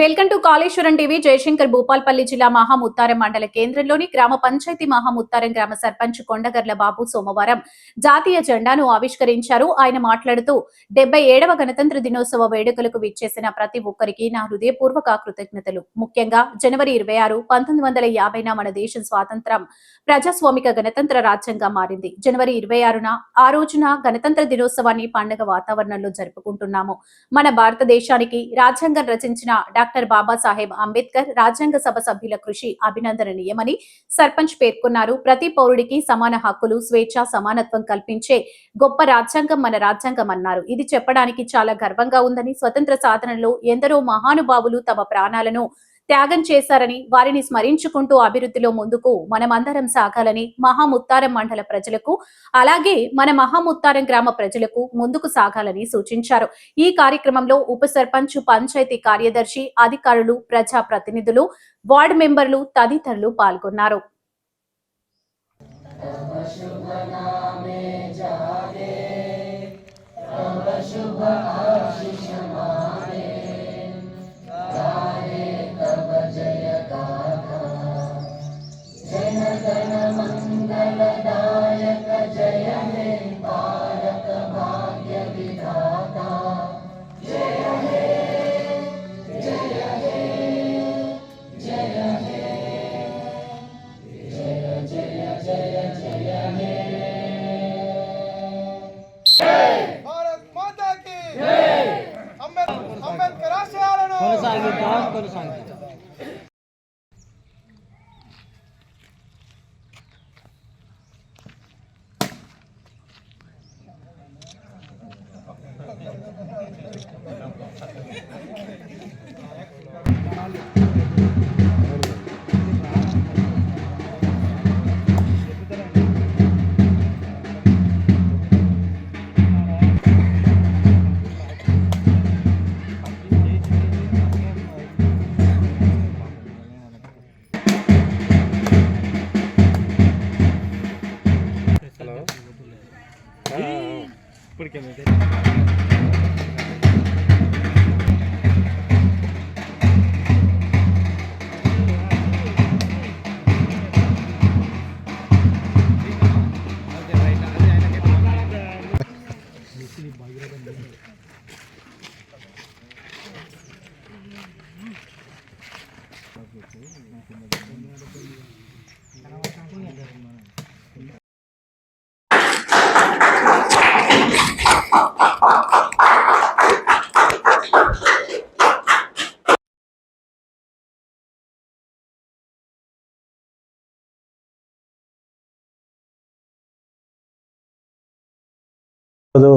Welcome to Kaleshwaram TV. Jayashankar Bhupalpally జిల్లా మహాముత్తారం మండల కేంద్రంలోని గ్రామ పంచాయతీ మహాముత్తారం గ్రామ సర్పంచ్ కొండగర్ల బాబు సోమవారం జాతీయ జెండాను ఆవిష్కరించారు. ఆయన మాట్లాడుతూ డెబ్బై ఏడవ గణతంత్ర దినోత్సవ వేడుకలకు విచ్చేసిన ప్రతి ఒక్కరికి నా హృదయపూర్వక కృతజ్ఞతలు. ముఖ్యంగా జనవరి ఇరవై ఆరు పంతొమ్మిది వందల యాభైన మన దేశం స్వాతంత్రం ప్రజాస్వామిక గణతంత్ర రాజ్యంగా మారింది. జనవరి ఇరవై ఆరున ఆ రోజున గణతంత్ర దినోత్సవాన్ని పండగ వాతావరణంలో జరుపుకుంటున్నాము. మన భారతదేశానికి రాజ్యాంగం రచించిన డాక్టర్ బాబాసాహెబ్ అంబేద్కర్ రాజ్యాంగ సభ సభ్యుల కృషి అభినందనీయమని సర్పంచ్ పేర్కొన్నారు. ప్రతి పౌరుడికి సమాన హక్కులు స్వేచ్ఛ సమానత్వం కల్పించే గొప్ప రాజ్యాంగం మన రాజ్యాంగం అన్నారు. ఇది చెప్పడానికి చాలా గర్వంగా ఉందని స్వతంత్ర సాధనలో ఎందరో మహానుభావులు తమ ప్రాణాలను త్యాగం చేశారని వారిని స్మరించుకుంటూ అభివృద్ధిలో ముందుకు మనమందరం సాగాలని మహాముత్తారం మండల ప్రజలకు అలాగే మన మహాముత్తారం గ్రామ ప్రజలకు ముందుకు సాగాలని సూచించారు. ఈ కార్యక్రమంలో ఉప సర్పంచ్ పంచాయతీ కార్యదర్శి అధికారులు ప్రజా ప్రతినిధులు వార్డు మెంబర్లు తదితరులు పాల్గొన్నారు. శుభ कोणी सांगितलं? कोणी सांगितलं? பிடிக்கிறது Thank you. ఈరోజు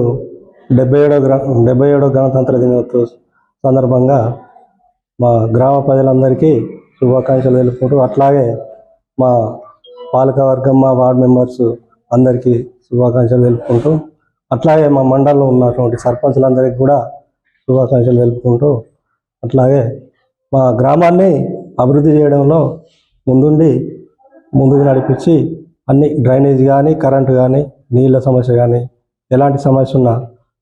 డెబ్బై ఏడో గ్రా డెబ్బై ఏడో గణతంత్ర దినోత్సవ సందర్భంగా మా గ్రామ ప్రజలందరికీ శుభాకాంక్షలు తెలుపుకుంటూ అట్లాగే మా పాలకవర్గం మా వార్డ్ మెంబర్స్ అందరికీ శుభాకాంక్షలు తెలుపుకుంటూ అట్లాగే మా మండలంలో ఉన్నటువంటి సర్పంచులందరికీ కూడా శుభాకాంక్షలు తెలుపుకుంటూ అట్లాగే మా గ్రామాన్ని అభివృద్ధి చేయడంలో ముందుండి ముందుకు నడిపించి అన్ని డ్రైనేజ్ కానీ కరెంటు కానీ నీళ్ళ సమస్య కానీ ఎలాంటి సమస్య ఉన్నా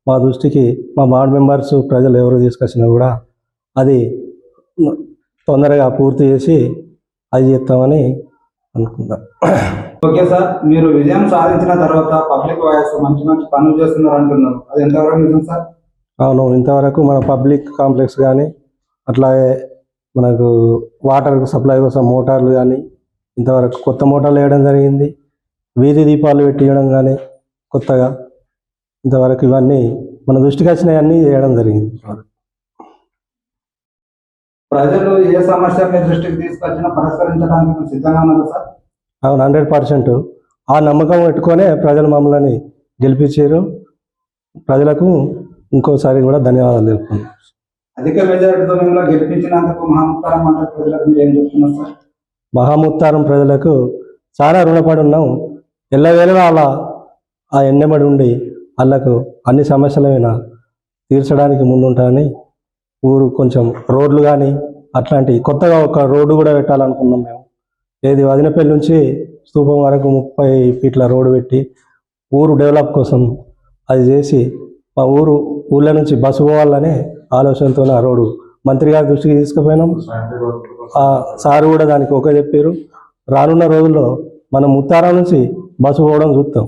మా దృష్టికి మా వార్డ్ మెంబర్స్ ప్రజలు ఎవరు తీసుకొచ్చినా కూడా అది తొందరగా పూర్తి చేసి అది చేస్తామని అనుకుంటాం ఓకే సార్ మీరు విజయం సాధించిన తర్వాత పబ్లిక్ వాయిస్ మంచి మంచి పనులు చేస్తున్నారు అంటున్నారు. అది ఎంతవరకు నిజం సార్? అవును ఇంతవరకు మన పబ్లిక్ కాంప్లెక్స్ కానీ అట్లాగే మనకు వాటర్ సప్లై కోసం మోటార్లు కానీ ఇంతవరకు కొత్త మోటార్లు వేయడం జరిగింది. వీధి దీపాలు పెట్టియడం కానీ కొత్తగా ఇంతవరకు ఇవన్నీ మన దృష్టికి వచ్చినవన్నీ చేయడం జరిగింది. ప్రజలు ఏ సమస్య మీ దృష్టికి తీసుకొచ్చినా పరిష్కరించడానికి సిద్ధంగా ఉన్నారు సార్? అవును హండ్రెడ్ పర్సెంట్. ఆ నమ్మకం పెట్టుకొనే ప్రజలు మమ్మల్ని గెలిపించారు. ప్రజలకు ఇంకోసారి కూడా ధన్యవాదాలు తెలుపుతున్నాను అధిక మెజారిటీతో మిమ్మల్ని గెలిపించినందుకు మహాముత్తారం మండల ప్రజలకు మీరు ఏం చెప్తున్నారు సార్? మహాముత్తారం ప్రజలకు చాలా రుణపడి ఉన్నాం. ఎల్లవేళలా అలా ఆ ఎన్నెబడి ఉండి వాళ్ళకు అన్ని సమస్యలైనా తీర్చడానికి ముందుంటానని ఊరు కొంచెం రోడ్లు కానీ అట్లాంటి కొత్తగా ఒక రోడ్డు కూడా పెట్టాలనుకున్నాం మేము. ఏది వదినపల్లి నుంచి స్తూపం వరకు ముప్పై ఫీట్ల రోడ్డు పెట్టి ఊరు డెవలప్ కోసం అది చేసి మా ఊరు ఊళ్ళ నుంచి బస్సు పోవాలనే ఆలోచనతో ఆ రోడ్డు మంత్రి గారి దృష్టికి తీసుకుపోయినాం. ఆ సార్ కూడా దానికి ఒకే చెప్పారు. రానున్న రోజుల్లో మనం ముత్తారం నుంచి బస్సు పోవడం చూస్తాం.